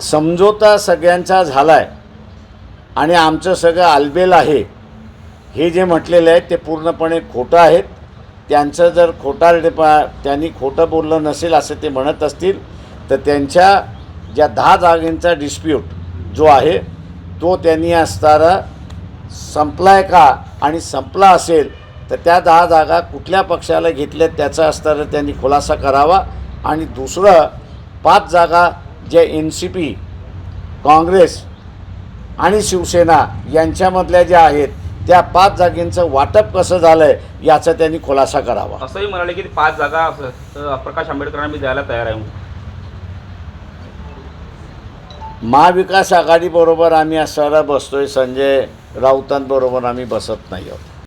समझोता सगळ्यांचा झाला आहे आणि आमचं सगळं आलबेल आहे हे जे म्हटलेलं आहे ते पूर्णपणे खोटं आहेत. त्यांचं जर खोटारडेपा त्यांनी खोटं बोललं नसेल असं ते म्हणत असतील तर त्यांच्या ज्या दहा जागेंचा डिस्प्यूट जो आहे तो त्यांनी असताना संपला आहे का आणि संपला असेल तर त्या दहा जागा कुठल्या पक्षाला घेतल्यात त्याचा असताना त्यांनी खुलासा करावा. आणि दुसरं पाच जागा ज्या एन सी पी काँग्रेस आणि शिवसेना यांच्यामधल्या ज्या आहेत त्या पाच जागेंचं वाटप कसं झालं आहे याचा त्यांनी खुलासा करावा असंही म्हणाले की पाच जागा प्रकाश आंबेडकरांना मी द्यायला तयार आहे. महाविकास आघाडीबरोबर आम्ही असताना बसतोय संजय राऊतांबरोबर आम्ही बसत नाही आहोत